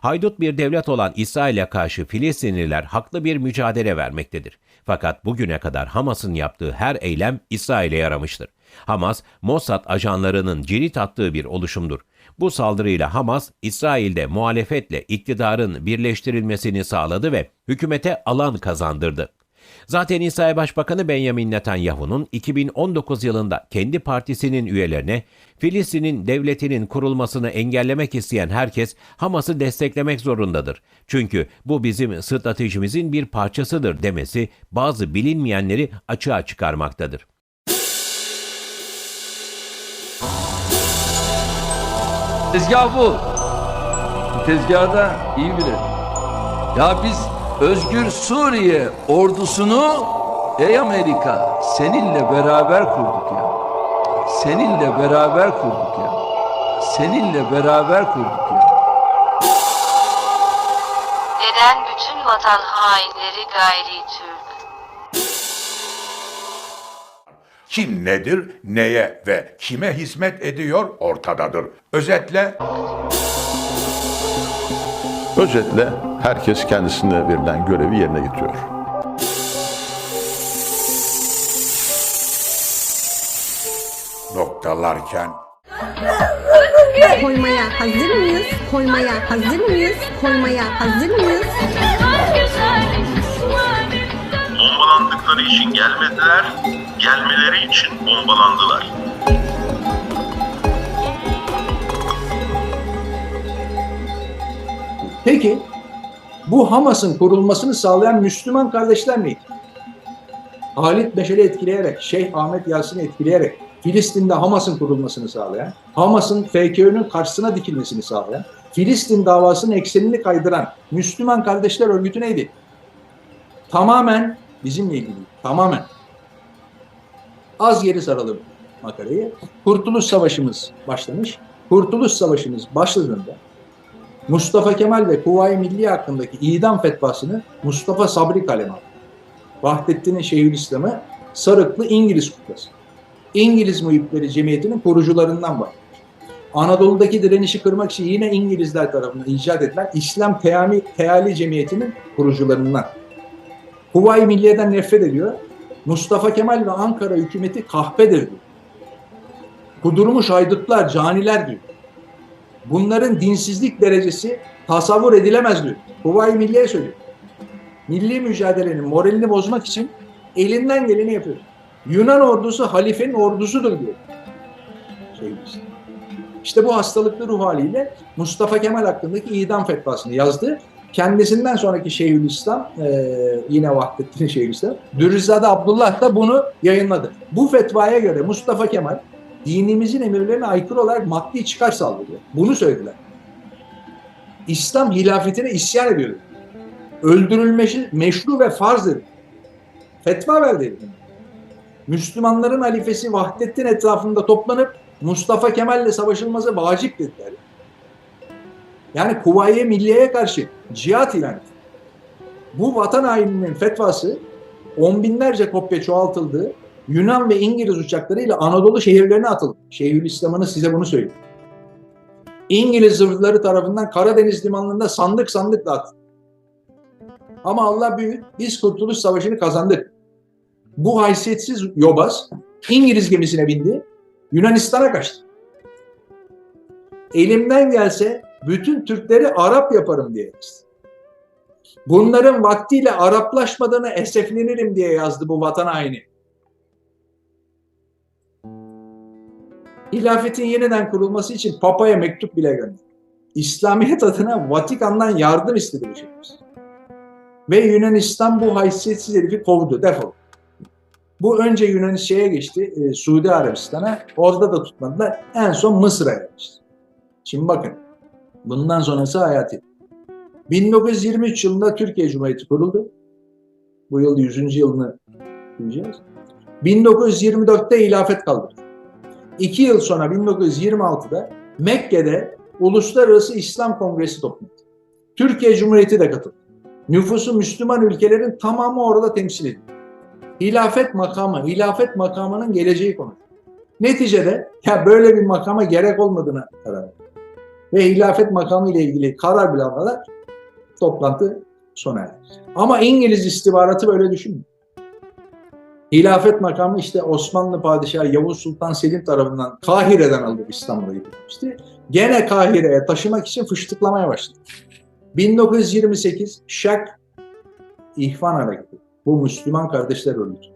Haydut bir devlet olan İsrail'e karşı Filistinliler haklı bir mücadele vermektedir. Fakat bugüne kadar Hamas'ın yaptığı her eylem İsrail'e yaramıştır. Hamas, Mossad ajanlarının cirit attığı bir oluşumdur. Bu saldırıyla Hamas, İsrail'de muhalefetle iktidarın birleştirilmesini sağladı ve hükümete alan kazandırdı. Zaten İsrail Başbakanı Benjamin Netanyahu'nun 2019 yılında kendi partisinin üyelerine Filistin'in devletinin kurulmasını engellemek isteyen herkes Hamas'ı desteklemek zorundadır. Çünkü bu bizim stratejimizin bir parçasıdır demesi bazı bilinmeyenleri açığa çıkarmaktadır. Tezgah bu. Bu Tezgahı da iyi bilir. Ya biz Özgür Suriye ordusunu ey Amerika seninle beraber kurduk ya. Seninle beraber kurduk ya. Seninle beraber kurduk ya. Neden bütün vatan hainleri gayri Türk? Kim nedir, neye ve kime hizmet ediyor ortadadır. Özetle Özetle herkes kendisine verilen görevi yerine getiriyor. noktalarken Koymaya hazır mıyız? Koymaya hazır mıyız? Koymaya hazır mıyız? Bombalandıkları için gelmediler, gelmeleri için bombalandılar. Peki bu Hamas'ın kurulmasını sağlayan Müslüman kardeşler miydi? Halit Beşer'i etkileyerek, Şeyh Ahmet Yasin'i etkileyerek Filistin'de Hamas'ın kurulmasını sağlayan, Hamas'ın FKÖ'nün karşısına dikilmesini sağlayan, Filistin davasının eksenini kaydıran Müslüman Kardeşler Örgütü neydi? Tamamen bizimle ilgili, tamamen. Az geri saralım makarayı. Kurtuluş Savaşımız başlamış. Kurtuluş Savaşımız başladığında Mustafa Kemal ve Kuvayi Milliye hakkındaki idam fetvasını Mustafa Sabri kaleme aldı. Vahdettin'in Şeyhülislam'ı Sarıklı İngiliz kutlası. İngiliz Muhipleri Cemiyeti'nin kurucularından var. Anadolu'daki direnişi kırmak için yine İngilizler tarafından icat edilen İslam Teami, Teali Cemiyeti'nin kurucularından. Kuvayi Milliye'den nefret ediyor. Mustafa Kemal ve Ankara hükümeti kahpedir diyor. Kudurmuş haydutlar, caniler diyor. Bunların dinsizlik derecesi tasavvur edilemez diyor. Kuvayi Milliye söylüyor. Milli mücadelenin moralini bozmak için elinden geleni yapıyor. Yunan ordusu halifenin ordusudur diyor. Şeyhülislam. İşte bu hastalıklı ruh haliyle Mustafa Kemal hakkındaki idam fetvasını yazdı. Kendisinden sonraki Şeyhülislam, eee yine Vahdettin Şeyhülislam, Dürrizade Abdullah da bunu yayınladı. Bu fetvaya göre Mustafa Kemal dinimizin emirlerine aykırı olarak maddi çıkar sağlıyor. Bunu söylediler. İslam hilafetine isyan ediyor. Öldürülmesi meşru ve farz dedi. Fetva verdi. Müslümanların halifesi Vahdettin etrafında toplanıp Mustafa Kemal'le savaşılması vacip dediler. Yani Kuvayi Milliye'ye karşı cihat ilan etti. Bu vatan haininin fetvası on binlerce kopya çoğaltıldı. Yunan ve İngiliz uçaklarıyla Anadolu şehirlerine atıldı. Şeyhülislam'ını size bunu söyleyeyim. İngiliz zırhları tarafından Karadeniz limanlarında sandık sandık dağıtıldı. Ama Allah büyük. Biz Kurtuluş Savaşı'nı kazandık. Bu haysiyetsiz yobaz İngiliz gemisine bindi. Yunanistan'a kaçtı. Elimden gelse bütün Türkleri Arap yaparım diye yazdı. Bunların vaktiyle Araplaşmadığını eseflenirim diye yazdı bu vatan haini. Hilafetin yeniden kurulması için Papa'ya mektup bile gönderdi. İslamiyet adına Vatikan'dan yardım istedi bu şeyimiz. Ve Yunanistan bu haysiyetsiz herifi kovdu, defol. Bu önce Yunanistan'a geçti, e, Suudi Arabistan'a. Orada da tutmadılar. En son Mısır'a geçti. Şimdi bakın, bundan sonrası hayati. 1923 yılında Türkiye Cumhuriyeti kuruldu. Bu yıl 100. yılını diyeceğiz. 1924'te hilafet kaldırdı. İki yıl sonra 1926'da Mekke'de Uluslararası İslam Kongresi toplandı. Türkiye Cumhuriyeti de katıldı. Nüfusu Müslüman ülkelerin tamamı orada temsil edildi. Hilafet makamı, hilafet makamının geleceği konu. Neticede ya böyle bir makama gerek olmadığına karar verdi. ve hilafet makamı ile ilgili karar bile almadan toplantı sona erdi. Ama İngiliz istihbaratı böyle düşünmüyor. Hilafet makamı işte Osmanlı Padişahı Yavuz Sultan Selim tarafından Kahire'den alınıp İstanbul'a getirilmişti. Gene Kahire'ye taşımak için fıştıklamaya başladı. 1928 Şak İhvan Hareketi. Bu Müslüman Kardeşler Örgütü.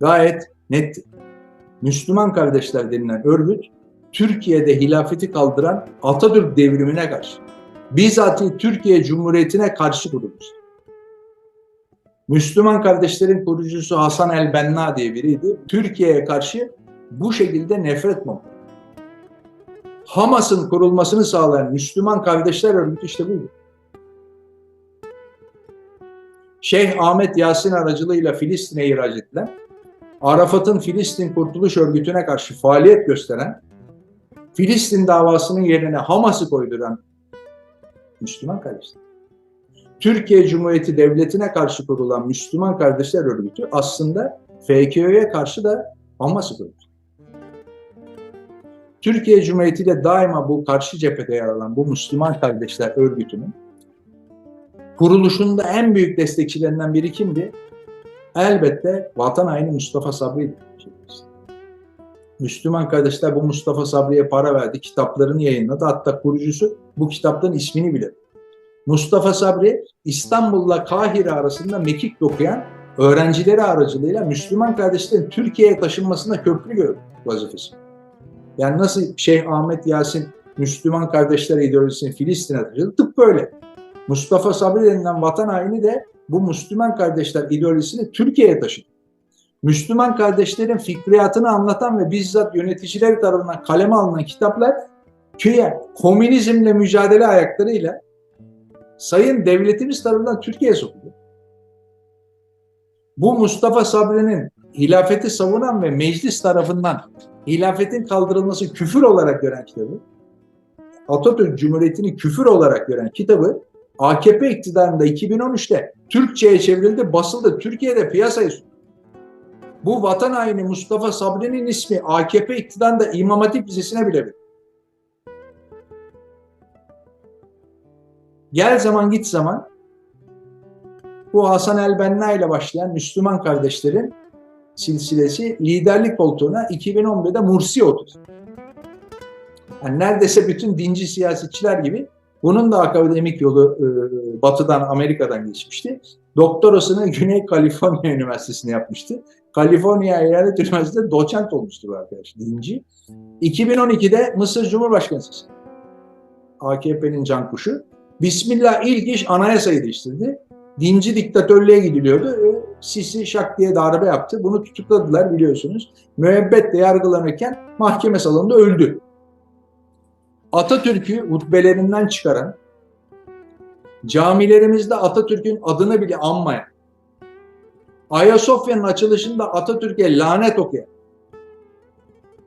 Gayet netti. Müslüman Kardeşler denilen örgüt Türkiye'de hilafeti kaldıran Atatürk devrimine karşı bizatihi Türkiye Cumhuriyeti'ne karşı kurulmuştu. Müslüman kardeşlerin kurucusu Hasan el-Benna diye biriydi. Türkiye'ye karşı bu şekilde nefret mi? Hamas'ın kurulmasını sağlayan Müslüman Kardeşler Örgütü işte buydu. Şeyh Ahmet Yasin aracılığıyla Filistin'e ihraç edilen, Arafat'ın Filistin Kurtuluş Örgütü'ne karşı faaliyet gösteren, Filistin davasının yerine Hamas'ı koyduran Müslüman kardeşler. Türkiye Cumhuriyeti Devleti'ne karşı kurulan Müslüman Kardeşler Örgütü aslında FKÖ'ye karşı da Hamas'ı kurdu. Türkiye Cumhuriyeti ile daima bu karşı cephede yer alan bu Müslüman Kardeşler Örgütü'nün kuruluşunda en büyük destekçilerinden biri kimdi? Elbette vatan haini Mustafa Sabri'ydi. Müslüman kardeşler bu Mustafa Sabri'ye para verdi, kitaplarını yayınladı. Hatta kurucusu bu kitapların ismini bile. Mustafa Sabri İstanbul'la Kahire arasında mekik okuyan öğrencileri aracılığıyla Müslüman kardeşlerin Türkiye'ye taşınmasına köprü gördü vazifesi. Yani nasıl Şeyh Ahmet Yasin Müslüman kardeşler ideolojisini Filistin'e taşıdı tıpkı öyle. Mustafa Sabri denilen vatan haini de bu Müslüman kardeşler ideolojisini Türkiye'ye taşıdı. Müslüman kardeşlerin fikriyatını anlatan ve bizzat yöneticiler tarafından kaleme alınan kitaplar köye komünizmle mücadele ayaklarıyla sayın devletimiz tarafından Türkiye'ye sokuldu. Bu Mustafa Sabri'nin hilafeti savunan ve meclis tarafından hilafetin kaldırılması küfür olarak gören kitabı, Atatürk Cumhuriyeti'ni küfür olarak gören kitabı AKP iktidarında 2013'te Türkçe'ye çevrildi, basıldı. Türkiye'de piyasaya sundu. Bu vatan haini Mustafa Sabri'nin ismi AKP iktidarında İmam Hatip Lisesi'ne bile verildi. Gel zaman git zaman bu Hasan el-Benna ile başlayan Müslüman kardeşlerin silsilesi liderlik koltuğuna 2011'de Mursi oturdu. Yani neredeyse bütün dinci siyasetçiler gibi bunun da akademik yolu e, batıdan, Amerika'dan geçmişti. Doktorasını Güney Kaliforniya Üniversitesi'nde yapmıştı. Kaliforniya Eyalet Üniversitesi'nde doçent olmuştu bu arkadaş, dinci. 2012'de Mısır Cumhurbaşkanı seçildi. AKP'nin can kuşu. Bismillah ilk iş anayasayı değiştirdi. Dinci diktatörlüğe gidiliyordu. E, Sisi şak diye darbe yaptı. Bunu tutukladılar biliyorsunuz. Müebbetle yargılanırken mahkeme salonunda öldü. Atatürk'ü hutbelerinden çıkaran, camilerimizde Atatürk'ün adını bile anmayan, Ayasofya'nın açılışında Atatürk'e lanet okuyan,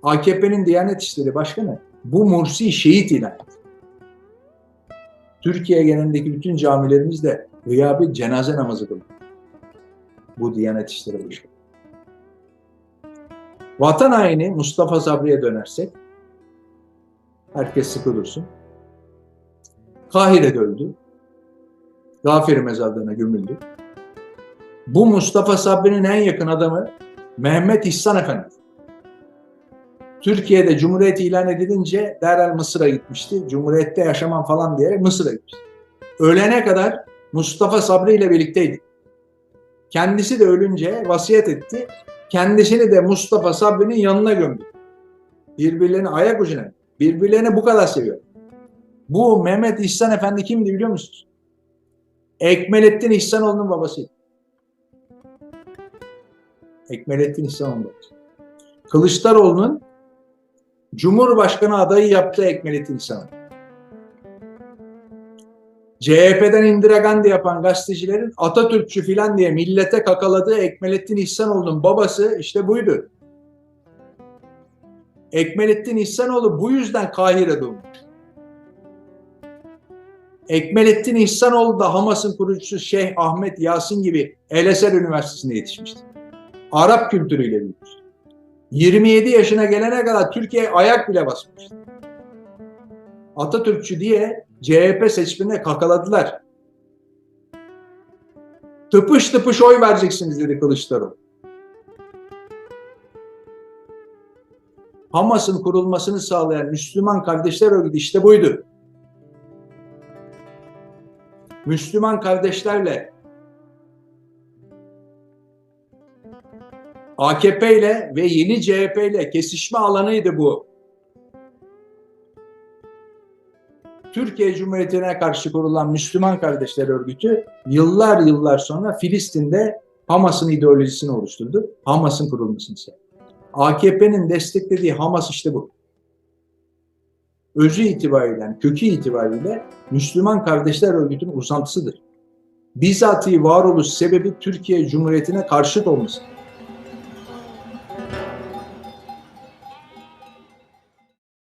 AKP'nin Diyanet İşleri Başkanı bu Mursi şehit ilan etti. Türkiye genelindeki bütün camilerimizde gıyabi cenaze namazı. Bu Diyanet İşleri Başkanı. Vatan haini Mustafa Sabri'ye dönersek, herkes sıkı dursun. Kahire'de öldü. Gafiri mezarlığına gömüldü. Bu Mustafa Sabri'nin en yakın adamı Mehmet İhsan Efendi. Türkiye'de Cumhuriyet ilan edilince derhal Mısır'a gitmişti. Cumhuriyette yaşamam falan diye Mısır'a gitmişti. Ölene kadar Mustafa Sabri ile birlikteydi. Kendisi de ölünce vasiyet etti. Kendisini de Mustafa Sabri'nin yanına gömdü. Birbirlerini ayak ucuna, birbirlerini bu kadar seviyor. Bu Mehmet İhsan Efendi kimdi biliyor musunuz? Ekmelettin İhsanoğlu'nun babasıydı. Ekmelettin İhsanoğlu'nun babası. Kılıçdaroğlu'nun Cumhurbaşkanı adayı yaptığı Ekmelettin İhsanoğlu. CHP'den Indira Gandhi yapan gazetecilerin Atatürkçü filan diye millete kakaladığı Ekmelettin İhsanoğlu'nun babası işte buydu. Ekmelettin İhsanoğlu bu yüzden Kahire doğmuş. Ekmelettin İhsanoğlu da Hamas'ın kurucusu Şeyh Ahmet Yasin gibi El Eser Üniversitesi'nde yetişmişti. Arap kültürüyle büyümüştü. 27 yaşına gelene kadar Türkiye'ye ayak bile basmıştı. Atatürkçü diye CHP seçmenine kakaladılar. Tıpış tıpış oy vereceksiniz dedi Kılıçdaroğlu. Hamas'ın kurulmasını sağlayan Müslüman Kardeşler Örgütü işte buydu. Müslüman kardeşlerle AKP ile ve yeni CHP ile kesişme alanıydı bu. Türkiye Cumhuriyeti'ne karşı kurulan Müslüman Kardeşler Örgütü yıllar yıllar sonra Filistin'de Hamas'ın ideolojisini oluşturdu. Hamas'ın kurulmasını sağladı. AKP'nin desteklediği Hamas işte bu. Özü itibariyle, kökü itibariyle Müslüman Kardeşler Örgütü'nün uzantısıdır. Bizatihi varoluş sebebi Türkiye Cumhuriyeti'ne karşıt olması.